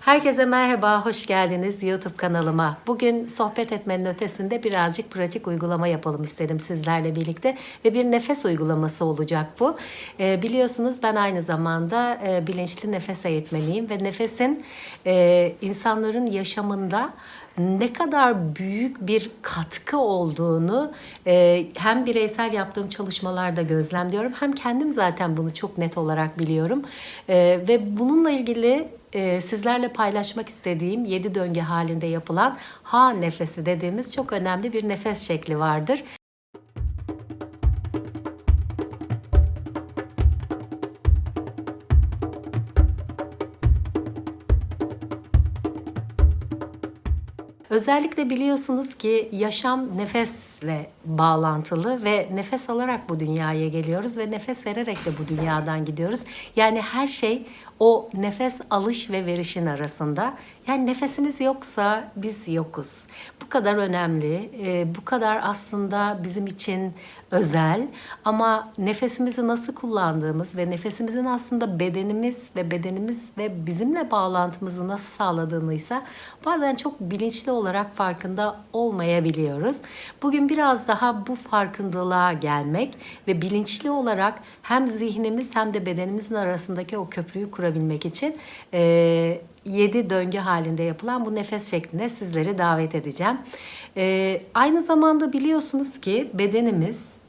Herkese merhaba, hoş geldiniz YouTube kanalıma. Bugün sohbet etmenin ötesinde birazcık pratik uygulama yapalım istedim sizlerle birlikte. Ve bir nefes uygulaması olacak bu. Ee, biliyorsunuz ben aynı zamanda e, bilinçli nefes eğitmeniyim ve nefesin e, insanların yaşamında ne kadar büyük bir katkı olduğunu e, hem bireysel yaptığım çalışmalarda gözlemliyorum hem kendim zaten bunu çok net olarak biliyorum E, ve bununla ilgili e, sizlerle paylaşmak istediğim yedi döngü halinde yapılan ha nefesi dediğimiz çok önemli bir nefes şekli vardır. Özellikle biliyorsunuz ki yaşam nefesle bağlantılı ve nefes alarak bu dünyaya geliyoruz ve nefes vererek de bu dünyadan gidiyoruz. Yani her şey o nefes alış ve verişin arasında. Yani nefesimiz yoksa biz yokuz. Bu kadar önemli, e, bu kadar aslında bizim için özel ama nefesimizi nasıl kullandığımız ve nefesimizin aslında bedenimiz ve bedenimiz ve bizimle bağlantımızı nasıl sağladığınıysa bazen çok bilinçli olarak farkında olmayabiliyoruz. Bugün biraz daha bu farkındalığa gelmek ve bilinçli olarak hem zihnimiz hem de bedenimizin arasındaki o köprüyü kurabilmek için e, 7 döngü halinde yapılan bu nefes şeklinde sizleri davet edeceğim. E, aynı zamanda biliyorsunuz ki bedenimiz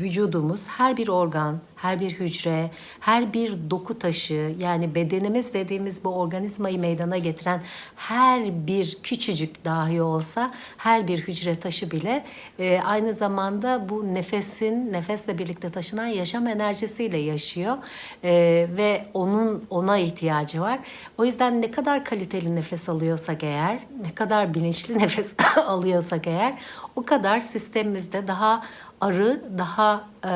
vücudumuz her bir organ, her bir hücre, her bir doku taşı yani bedenimiz dediğimiz bu organizmayı meydana getiren her bir küçücük dahi olsa her bir hücre taşı bile e, aynı zamanda bu nefesin nefesle birlikte taşınan yaşam enerjisiyle yaşıyor E, ve onun ona ihtiyacı var. O yüzden ne kadar kaliteli nefes alıyorsak eğer, ne kadar bilinçli nefes alıyorsak eğer o kadar sistemimizde daha arı daha e,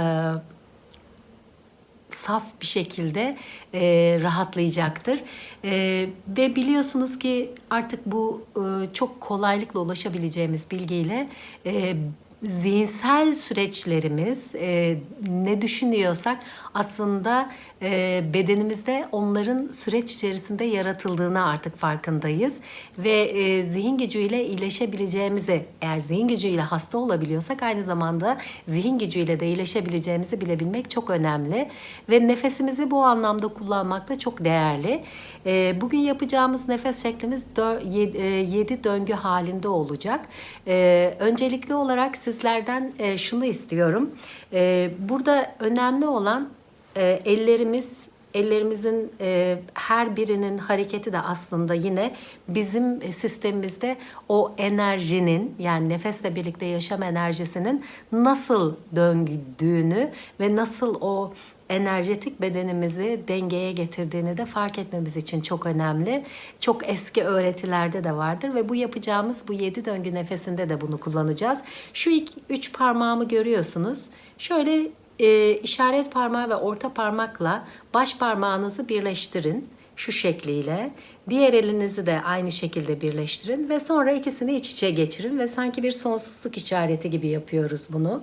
saf bir şekilde e, rahatlayacaktır. E, ve biliyorsunuz ki artık bu e, çok kolaylıkla ulaşabileceğimiz bilgiyle e, zihinsel süreçlerimiz e, ne düşünüyorsak aslında e, bedenimizde onların süreç içerisinde yaratıldığını artık farkındayız ve e, zihin gücüyle iyileşebileceğimizi eğer zihin gücüyle hasta olabiliyorsak aynı zamanda zihin gücüyle de iyileşebileceğimizi bilebilmek çok önemli ve nefesimizi bu anlamda kullanmak da çok değerli. E, bugün yapacağımız nefes şeklimiz 7 döngü halinde olacak. E, öncelikli olarak sizlerden e, şunu istiyorum. E, burada önemli olan e, ellerimiz ellerimizin e, her birinin hareketi de aslında yine bizim sistemimizde o enerjinin yani nefesle birlikte yaşam enerjisinin nasıl döndüğünü ve nasıl o enerjetik bedenimizi dengeye getirdiğini de fark etmemiz için çok önemli. Çok eski öğretilerde de vardır ve bu yapacağımız bu yedi döngü nefesinde de bunu kullanacağız. Şu ilk üç parmağımı görüyorsunuz. Şöyle e, işaret parmağı ve orta parmakla baş parmağınızı birleştirin şu şekliyle. Diğer elinizi de aynı şekilde birleştirin ve sonra ikisini iç içe geçirin ve sanki bir sonsuzluk işareti gibi yapıyoruz bunu.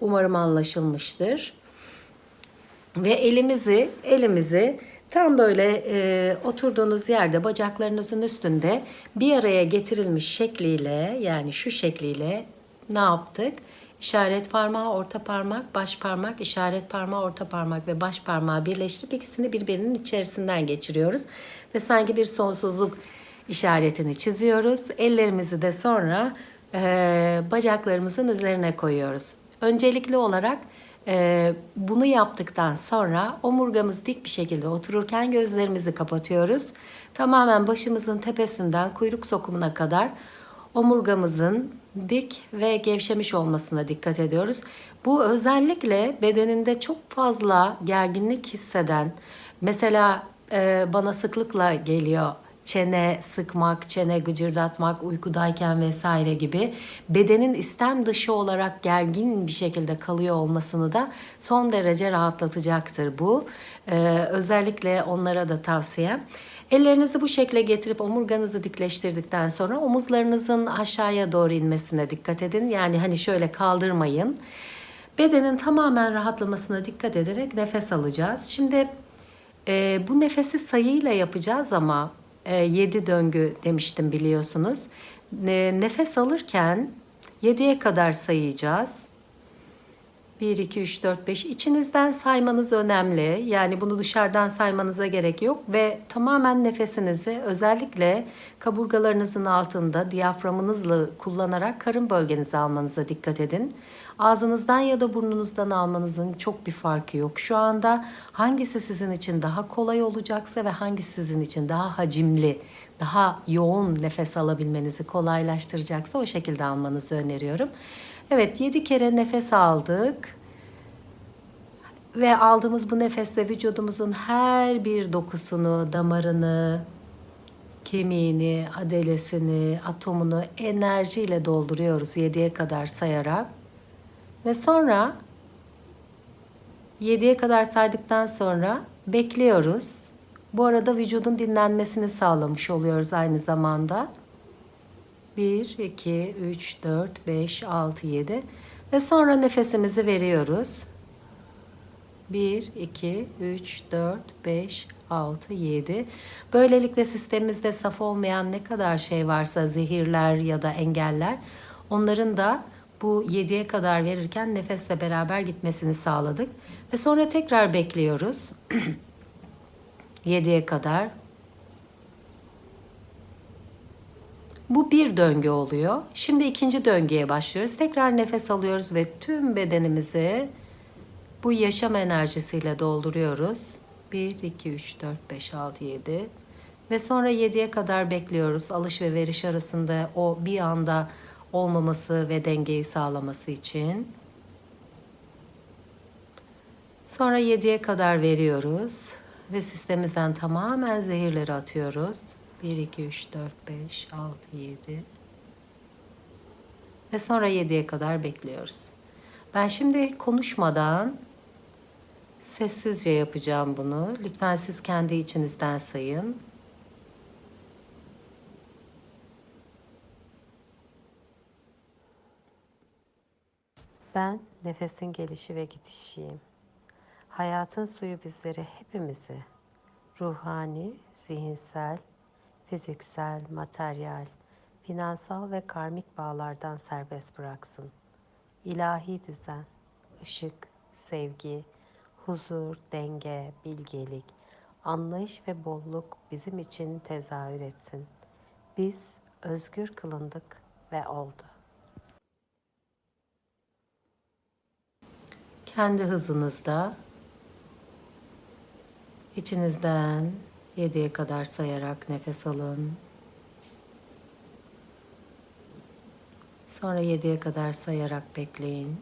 Umarım anlaşılmıştır. Ve elimizi elimizi tam böyle e, oturduğunuz yerde bacaklarınızın üstünde bir araya getirilmiş şekliyle yani şu şekliyle ne yaptık? İşaret parmağı, orta parmak, baş parmak, işaret parmağı, orta parmak ve baş parmağı birleştirip ikisini birbirinin içerisinden geçiriyoruz. Ve sanki bir sonsuzluk işaretini çiziyoruz. Ellerimizi de sonra e, bacaklarımızın üzerine koyuyoruz. Öncelikli olarak e, bunu yaptıktan sonra omurgamız dik bir şekilde otururken gözlerimizi kapatıyoruz. Tamamen başımızın tepesinden kuyruk sokumuna kadar omurgamızın dik ve gevşemiş olmasına dikkat ediyoruz. Bu özellikle bedeninde çok fazla gerginlik hisseden, mesela e, bana sıklıkla geliyor çene sıkmak, çene gıcırdatmak, uykudayken vesaire gibi bedenin istem dışı olarak gergin bir şekilde kalıyor olmasını da son derece rahatlatacaktır bu. Ee, özellikle onlara da tavsiyem. Ellerinizi bu şekle getirip omurganızı dikleştirdikten sonra omuzlarınızın aşağıya doğru inmesine dikkat edin. Yani hani şöyle kaldırmayın. Bedenin tamamen rahatlamasına dikkat ederek nefes alacağız. Şimdi e, bu nefesi sayıyla yapacağız ama 7 döngü demiştim biliyorsunuz. Ne- Nefes alırken 7'ye kadar sayacağız. 1, 2, 3, 4, 5. İçinizden saymanız önemli. Yani bunu dışarıdan saymanıza gerek yok. Ve tamamen nefesinizi özellikle kaburgalarınızın altında diyaframınızla kullanarak karın bölgenize almanıza dikkat edin. Ağzınızdan ya da burnunuzdan almanızın çok bir farkı yok. Şu anda hangisi sizin için daha kolay olacaksa ve hangisi sizin için daha hacimli, daha yoğun nefes alabilmenizi kolaylaştıracaksa o şekilde almanızı öneriyorum. Evet 7 kere nefes aldık. Ve aldığımız bu nefesle vücudumuzun her bir dokusunu, damarını, kemiğini, adelesini, atomunu enerjiyle dolduruyoruz 7'ye kadar sayarak. Ve sonra 7'ye kadar saydıktan sonra bekliyoruz. Bu arada vücudun dinlenmesini sağlamış oluyoruz aynı zamanda. 1, 2, 3, 4, 5, 6, 7 ve sonra nefesimizi veriyoruz. 1, 2, 3, 4, 5, 6, 7. Böylelikle sistemimizde saf olmayan ne kadar şey varsa zehirler ya da engeller onların da bu 7'ye kadar verirken nefesle beraber gitmesini sağladık. Ve sonra tekrar bekliyoruz. 7'ye kadar Bu bir döngü oluyor. Şimdi ikinci döngüye başlıyoruz. Tekrar nefes alıyoruz ve tüm bedenimizi bu yaşam enerjisiyle dolduruyoruz. 1, 2, 3, 4, 5, 6, 7 ve sonra 7'ye kadar bekliyoruz. Alış ve veriş arasında o bir anda olmaması ve dengeyi sağlaması için. Sonra 7'ye kadar veriyoruz ve sistemimizden tamamen zehirleri atıyoruz. 1, 2, 3, 4, 5, 6, 7 ve sonra 7'ye kadar bekliyoruz. Ben şimdi konuşmadan sessizce yapacağım bunu. Lütfen siz kendi içinizden sayın. Ben nefesin gelişi ve gidişiyim. Hayatın suyu bizleri hepimizi ruhani, zihinsel, fiziksel, materyal, finansal ve karmik bağlardan serbest bıraksın. İlahi düzen, ışık, sevgi, huzur, denge, bilgelik, anlayış ve bolluk bizim için tezahür etsin. Biz özgür kılındık ve oldu. Kendi hızınızda içinizden 7'ye kadar sayarak nefes alın. Sonra 7'ye kadar sayarak bekleyin.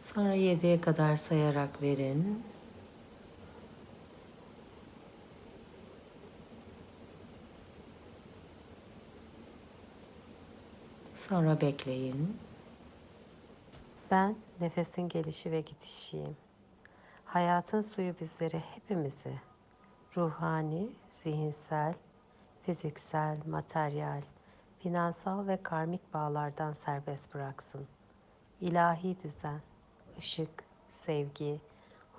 Sonra 7'ye kadar sayarak verin. Sonra bekleyin. Ben nefesin gelişi ve gidişiyim. Hayatın suyu bizleri hepimizi ruhani, zihinsel, fiziksel, materyal, finansal ve karmik bağlardan serbest bıraksın. İlahi düzen, ışık, sevgi,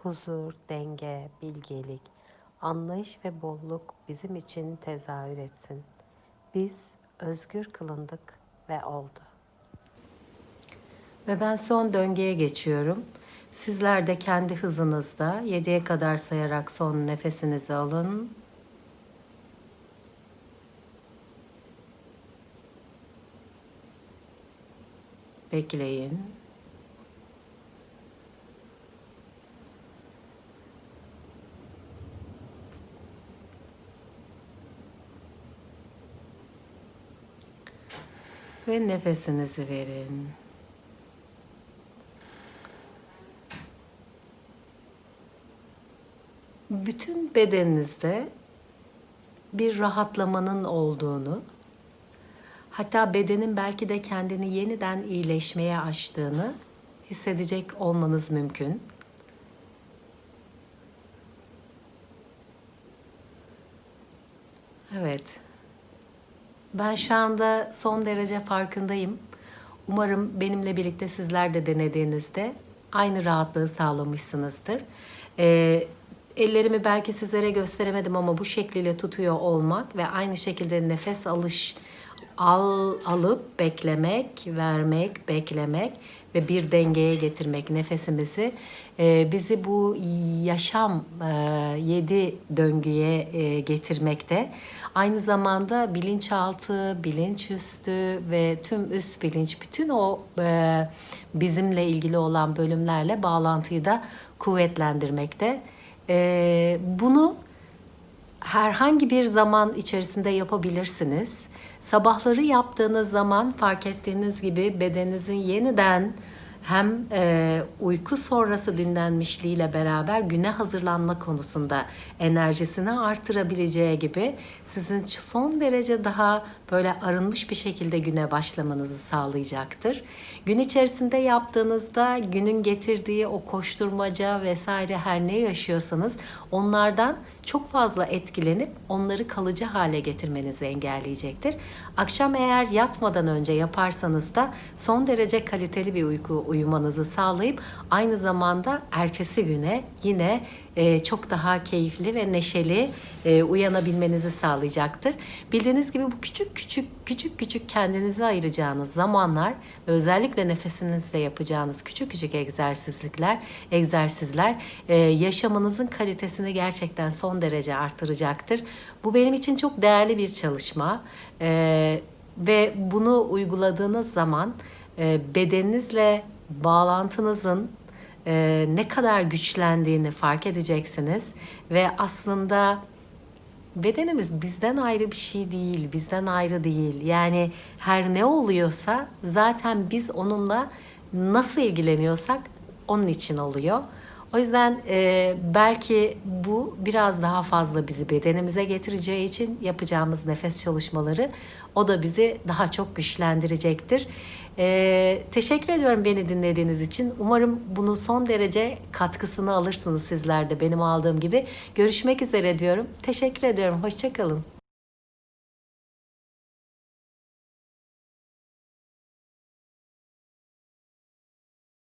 huzur, denge, bilgelik, anlayış ve bolluk bizim için tezahür etsin. Biz özgür kılındık ve oldu. Ve ben son döngüye geçiyorum. Sizler de kendi hızınızda 7'ye kadar sayarak son nefesinizi alın. Bekleyin. Ve nefesinizi verin. Bütün bedeninizde bir rahatlamanın olduğunu, hatta bedenin belki de kendini yeniden iyileşmeye açtığını hissedecek olmanız mümkün. Evet. Ben şu anda son derece farkındayım. Umarım benimle birlikte sizler de denediğinizde aynı rahatlığı sağlamışsınızdır. Ee, ellerimi belki sizlere gösteremedim ama bu şekliyle tutuyor olmak ve aynı şekilde nefes alış al alıp beklemek, vermek, beklemek ve bir dengeye getirmek nefesimizi e, bizi bu yaşam e, yedi döngüye e, getirmekte. Aynı zamanda bilinçaltı, bilinçüstü ve tüm üst bilinç bütün o e, bizimle ilgili olan bölümlerle bağlantıyı da kuvvetlendirmekte. E, bunu herhangi bir zaman içerisinde yapabilirsiniz. Sabahları yaptığınız zaman fark ettiğiniz gibi bedeninizin yeniden hem e, uyku sonrası dinlenmişliğiyle beraber güne hazırlanma konusunda enerjisini artırabileceği gibi sizin son derece daha böyle arınmış bir şekilde güne başlamanızı sağlayacaktır. Gün içerisinde yaptığınızda günün getirdiği o koşturmaca vesaire her ne yaşıyorsanız onlardan çok fazla etkilenip onları kalıcı hale getirmenizi engelleyecektir. Akşam eğer yatmadan önce yaparsanız da son derece kaliteli bir uyku uyumanızı sağlayıp aynı zamanda ertesi güne yine e, çok daha keyifli ve neşeli e, uyanabilmenizi sağlayacaktır. Bildiğiniz gibi bu küçük küçük küçük küçük kendinize ayıracağınız zamanlar ve özellikle nefesinizle yapacağınız küçük küçük egzersizlikler, egzersizler e, yaşamınızın kalitesini gerçekten son derece artıracaktır. Bu benim için çok değerli bir çalışma ve bunu uyguladığınız zaman bedeninizle bağlantınızın e, ne kadar güçlendiğini fark edeceksiniz ve aslında bedenimiz bizden ayrı bir şey değil, bizden ayrı değil. Yani her ne oluyorsa zaten biz onunla nasıl ilgileniyorsak onun için oluyor. O yüzden e, belki bu biraz daha fazla bizi bedenimize getireceği için yapacağımız nefes çalışmaları o da bizi daha çok güçlendirecektir. E, teşekkür ediyorum beni dinlediğiniz için. Umarım bunu son derece katkısını alırsınız sizler de benim aldığım gibi. Görüşmek üzere diyorum. Teşekkür ediyorum. Hoşçakalın.